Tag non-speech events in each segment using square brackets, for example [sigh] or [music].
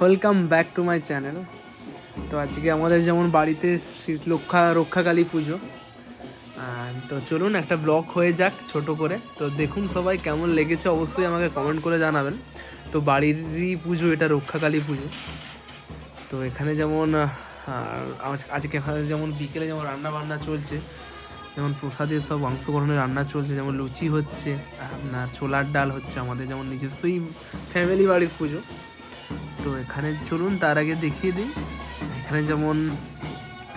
Welcome back to my channel তো আজকে আমাদের যেমন বাড়িতে রক্ষা রক্ষাকালী পুজো তো চলুন একটা ব্লগ হয়ে যাক ছোট করে। তো দেখুন সবাই কেমন লেগেছে, অবশ্যই আমাকে কমেন্ট করে জানাবেন। তো বাড়িরই পুজো, এটা রক্ষাকালী পুজো। তো এখানে যেমন আজ- আজকে যেমন বিকেলে যেমন রান্না বান্না চলছে, যেমন প্রসাদের সব অংশগ্রহণের রান্না চলছে, যেমন লুচি হচ্ছে, আপনার ছোলার ডাল হচ্ছে আমাদের, যেমন নিজস্বই ফ্যামিলি বাড়ির পুজো। তো এখানে চলুন, তার আগে দেখিয়ে দিই। এখানে যেমন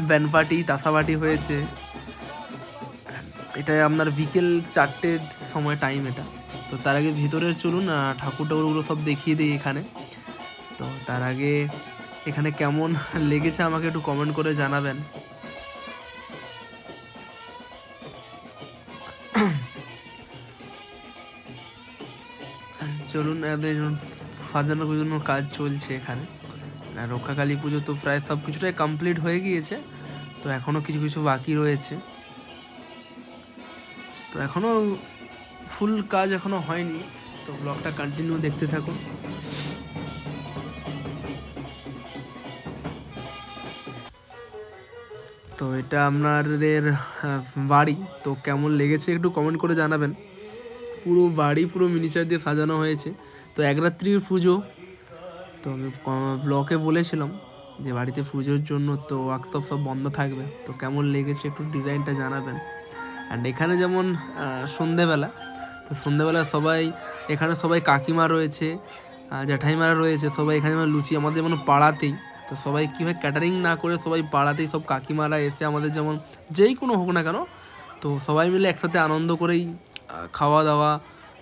ব্যান্ড পার্টি তাসা পার্টি হয়েছে। এটা আপনার বিকেল চারটের সময় টাইম এটা। তো তার আগে ভিতরে চলুন ঠাকুর টাকুরগুলো সব দেখিয়ে দিই এখানে। তো তার আগে এখানে কেমন লেগেছে আমাকে একটু কমেন্ট করে জানাবেন। চলুন সাজানো গুজানোর কাজ চলছে এখানে। আর রক্ষাকালী পুজো তো প্রায় সব কিছুটাই কমপ্লিট হয়ে গিয়েছে। তো এখনও কিছু কিছু বাকি রয়েছে। তো এখনও ফুল কাজ এখনও হয়নি। তো ব্লগটা কন্টিনিউ দেখতে থাকুন। তো এটা আপনাদের বাড়ি। তো কেমন লেগেছে একটু কমেন্ট করে জানাবেন। পুরো বাড়ি পুরো মিনিচার দিয়ে সাজানো হয়েছে। তো এক রাত্রির পুজো। তো আমি ব্লকে বলেছিলাম যে বাড়িতে পুজোর জন্য তো ওয়ার্কশপ সব বন্ধ থাকবে। তো কেমন লেগেছে একটু ডিজাইনটা জানাবেন। অ্যান্ড এখানে যেমন সন্ধেবেলা, তো সন্ধেবেলা সবাই, এখানে সবাই কাকিমা রয়েছে জ্যাঠাইমারা রয়েছে, সবাই এখানে যেমন লুচি আমাদের যেমন পাড়াতেই। তো সবাই কী হয় ক্যাটারিং না করে সবাই পাড়াতেই সব কাকিমারা এসে আমাদের যেমন যেই কোনো হোক না কেন, তো সবাই মিলে একসাথে আনন্দ করেই খাওয়া দাওয়া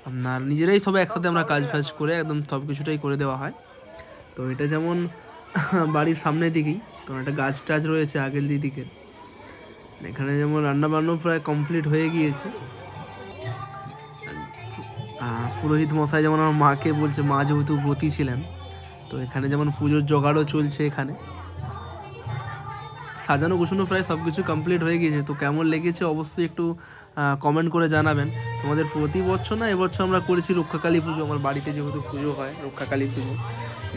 আপনার নিজেরাই সবাই একসাথে আমরা কাজ ফাজ করে একদম সব কিছুটাই করে দেওয়া হয়। তো এটা যেমন [laughs] বাড়ির সামনের দিকেই, তো একটা গাছ টাছ রয়েছে আগের দিকে এখানে যেমন রান্না বান্না প্রায় কমপ্লিট হয়ে গিয়েছে। পুরোহিত মশাই যেমন আমার মাকে বলছে, মা যেহেতু ব্রতী ছিলেন, তো এখানে যেমন পুজোর জোগাড়ও চলছে এখানে। সাজানো, গোছানো প্রায় সব কিছু কমপ্লিট হয়ে গিয়েছে। তো কেমন লেগেছে অবশ্যই একটু কমেন্ট করে জানাবেন। তোমাদের প্রতি বছর না, এবছর আমরা করেছি রক্ষাকালী পুজো। আমার বাড়িতে যেহেতু পুজো হয়, রক্ষাকালী পুজো।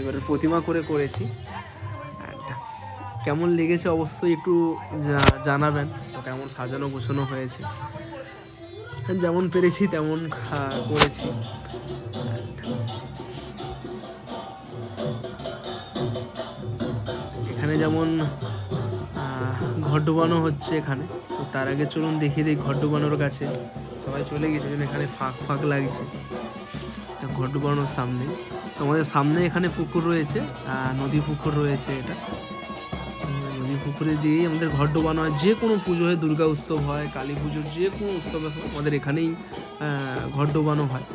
এবারে প্রতিমা করে করেছি। কেমন লেগেছে অবশ্যই একটু জানাবেন। তো কেমন সাজানো, গোছানো হয়েছে। যেমন পেরেছি তেমন করেছি। এখানে যেমন ঘর ডুবানো হচ্ছে এখানে। তো তার আগে চলুন দেখিয়ে দিই ঘর ডুবানোর কাছে। সবাই চলে গেছে এখানে ফাঁক ফাঁক লাগছে। ঘর ডুবানোর সামনে। তো আমাদের সামনে এখানে পুকুর রয়েছে নদী পুকুর রয়েছে এটা। নদী পুকুরে দিয়েই আমাদের ঘর ডোবানো হয়। যে কোনো পুজো হয়, দুর্গা উৎসব হয়, কালী পুজোর যে কোনো উৎসব আমাদের এখানেই ঘর ডোবানো হয়।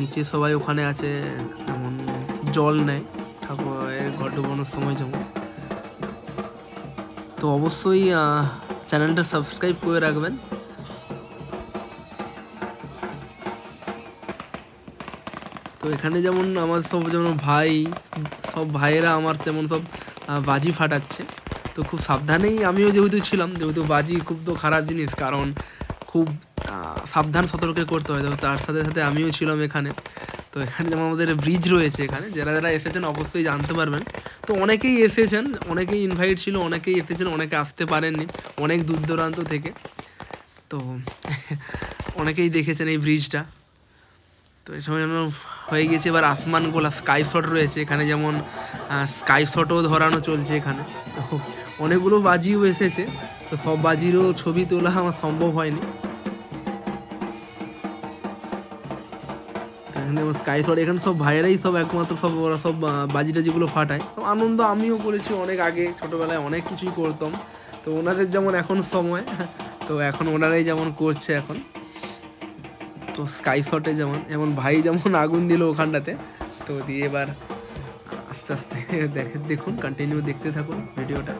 নিচে সবাই ওখানে আছে জল নেয়, ঠাকুরের ঘর ডোবানোর সময় যেমন তো অবশ্যই চ্যানেলটা সাবস্ক্রাইব করে রাখবেন। তো এখানে যেমন আমার সব যেমন ভাই, সব ভাইয়েরা আমার তেমন সব বাজি ফাটাচ্ছে। তো খুব সাবধানেই আমিও যেহেতু ছিলাম, যেহেতু বাজি খুব তো খারাপ জিনিস, কারণ খুব সাবধান সতর্কে করতে হয়। তো তার সাথে সাথে আমিও ছিলাম এখানে। তো এখানে যেমন আমাদের ব্রিজ রয়েছে এখানে, যারা যারা এসেছেন অবশ্যই জানতে পারবেন। তো অনেকেই এসেছেন, অনেকেই ইনভাইট ছিল, অনেকেই এসেছেন অনেকে আসতে পারেননি, অনেক দূর দূরান্ত থেকে। তো [laughs] অনেকেই দেখেছেন এই ব্রিজটা তো এই সময় যেমন হয়ে গেছে এবার আসমান গোলা স্কাই শট রয়েছে এখানে যেমন স্কাই শটও ধরানো চলছে এখানে। তো অনেকগুলো বাজিও এসেছে, তো সব বাজিরও ছবি তোলা আমার সম্ভব হয়নি। এখানে স্কাই শট এখানে সব ভাইয়েরাই সব একমাত্র সব ওরা সব আহ, বাজি টাজিগুলো ফাটায়। তো আনন্দ আমিও করেছি অনেক আগে ছোটোবেলায় অনেক কিছুই করতাম। তো ওনাদের যেমন এখন সময় [laughs] তো এখন ওনারাই যেমন করছে এখন। তো স্কাই শটে যেমন যেমন ভাই যেমন [laughs] আগুন দিল ওখানটাতে। তো দিয়ে এবার আস্তে আস্তে [laughs] দেখে দেখুন কন্টিনিউ দেখতে থাকুন ভিডিওটা।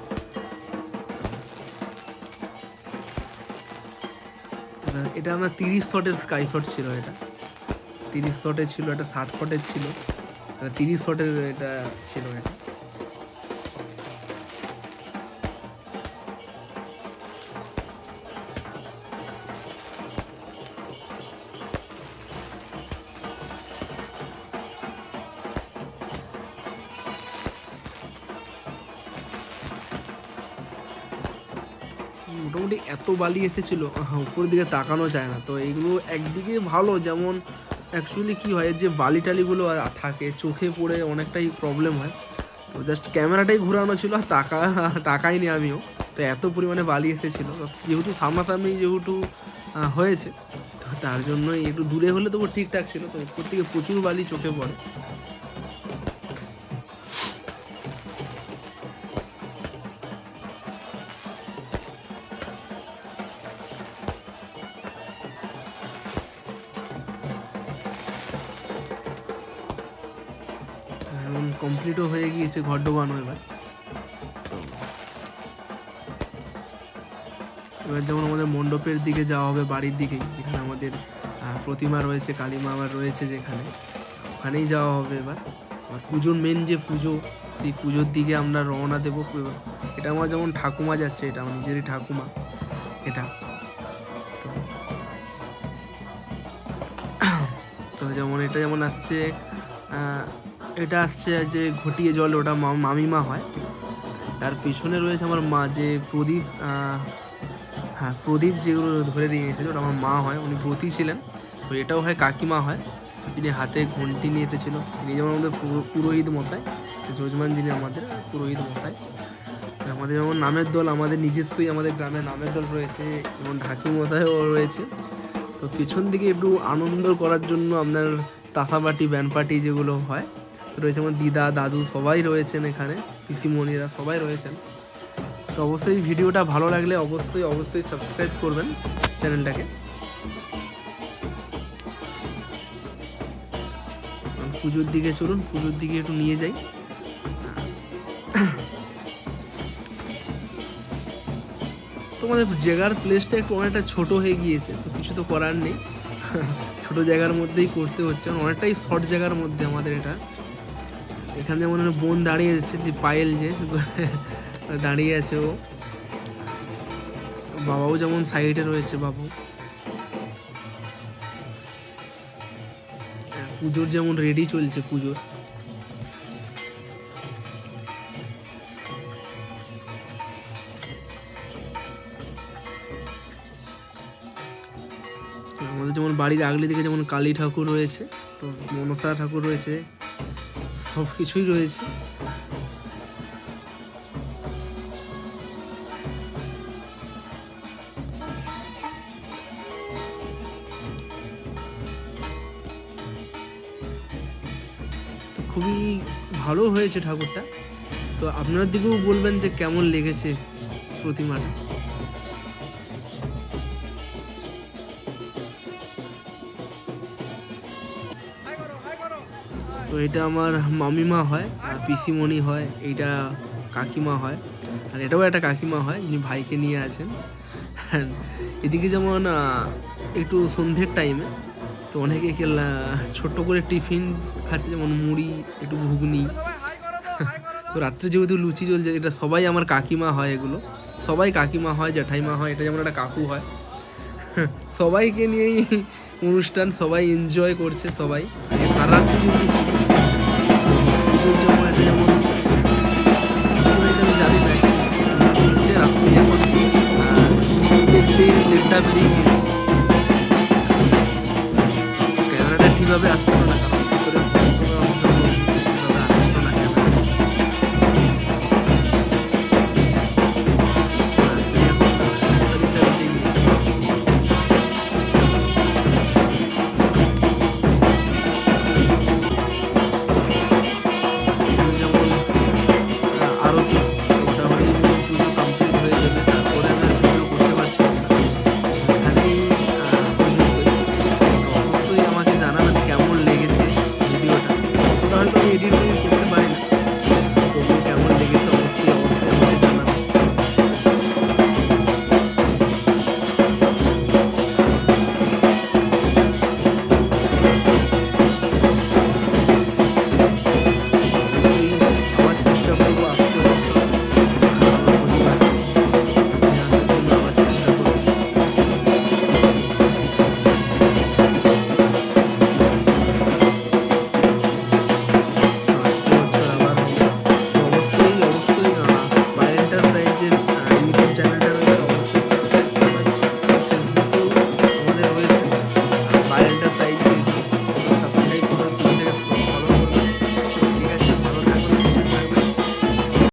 এটা আমার তিরিশ শটের স্কাই শট ছিল এটা। তিরিশ শটের ছিল এটা ষাট শটের ছিল। মানে তিরিশ শটের এটা ছিল এটা। মোটামুটি এত বালি এসেছিল উপরের দিকে তাকানো যায় না। তো এগুলো একদিকে ভালো, যেমন অ্যাকচুয়ালি কী হয়, যে বালি টালিগুলো থাকে, চোখে পড়ে অনেকটাই প্রবলেম হয়। তো জাস্ট ক্যামেরাটাই ঘোরানো ছিল, আর টাকা, টাকাইনি আমিও। তো এত পরিমাণে বালি এসেছিল। যেহেতু সামনাসামনি যেহেতু হয়েছে তার জন্যই একটু দূরে হলে তবু ঠিকঠাক ছিল। তো উপর থেকে প্রচুর বালি চোখে পড়ে। কমপ্লিটও হয়ে গিয়েছে ঘর ডোবানো এবার। এবার যেমন আমাদের মণ্ডপের দিকে যাওয়া হবে বাড়ির দিকেই যেখানে আমাদের প্রতিমা রয়েছে কালী মা আবার রয়েছে যেখানে, ওখানেই যাওয়া হবে এবার। আর পুজোর মেন যে পুজো, সেই পুজোর দিকে আমরা রওনা দেবো। এটা আমার যেমন ঠাকুমা যাচ্ছে, এটা আমার নিজেরই ঠাকুমা, এটা। তো- [coughs] যেমন এটা যেমন আসছে এটা আসছে যে ঘটিয়ে জল, ওটা মামিমা হয়। তার পিছনে রয়েছে আমার মা, যে প্রদীপ হ্যাঁ প্রদীপ যেগুলো ধরে নিয়ে এসেছে, ওটা আমার মা হয়, উনি ব্রতী ছিলেন। তো এটাও হয় কাকিমা হয়, যিনি হাতে ঘন্টি নিয়ে এসেছিল। তিনি যেমন আমাদের পুরোহিত মশাই, যজমান যিনি আমাদের পুরোহিত মশাই। আমাদের যেমন নামের দল, আমাদের নিজস্বই আমাদের গ্রামে নামের দল রয়েছে, এবং ঢাকি মশাইও রয়েছে। তো পিছন দিকে একটু আনন্দ করার জন্য আপনার তাফা পার্টি ব্যান্ড পার্টি যেগুলো হয় রয়েছে আমার দিদা, দাদু সবাই রয়েছেন এখানে, পিসিমণিরা সবাই রয়েছেন। তো অবশ্যই ভিডিওটা ভালো লাগলে অবশ্যই অবশ্যই সাবস্ক্রাইব করবেন চ্যানেলটাকে। পুজোর দিকে চলুন, পুজোর দিকে একটু নিয়ে যাই। তোমাদের জায়গার প্লেসটা একটু অনেকটা ছোট হয়ে গিয়েছে, তো কিছু তো করার নেই। ছোট জায়গার মধ্যেই করতে হচ্ছে, অনেকটাই শর্ট জায়গার মধ্যে আমাদের এটা। এখানে যেমন একটা বোন দাঁড়িয়ে যাচ্ছে যে পায়েল যে দাঁড়িয়ে আছে ও। বাবাও যেমন সাইডে রয়েছে বাবু। হ্যাঁ, পুজোর যেমন রেডি চলছে পুজোর। আমাদের যেমন বাড়ির আগলি দিকে যেমন কালী ঠাকুর রয়েছে তো মনসা ঠাকুর রয়েছে। সব কিছুই রয়েছে। তো খুবই ভালো হয়েছে ঠাকুরটা। তো আপনার দিকেও বলবেন যে কেমন লেগেছে প্রতিমাটা? তো এটা আমার মামিমা হয়, আর পিসিমণি হয়, এইটা কাকিমা হয়। আর এটাও একটা কাকিমা হয়, যিনি ভাইকে নিয়ে আছেন। এদিকে যেমন একটু সন্ধ্যের টাইমে তো অনেকে ছোট্ট করে টিফিন খাচ্ছে, যেমন মুড়ি, একটু ঘুগনি। তো রাত্রে যেহেতু লুচি চলছে, এটা সবাই আমার কাকিমা হয় এগুলো। সবাই কাকিমা হয় জ্যাঠাইমা হয়, এটা যেমন একটা কাকু হয়। সবাইকে নিয়েই অনুষ্ঠান, সবাই এনজয় করছে সবাই। সারা রাত্রি যেহেতু পুজোর যেমন এটা যেমন আমি জানি না। চলছে রাত্রি এখন। দেখতে দেড়টা বেরিয়ে গিয়েছে। ক্যামেরাটা ঠিকভাবে আসছে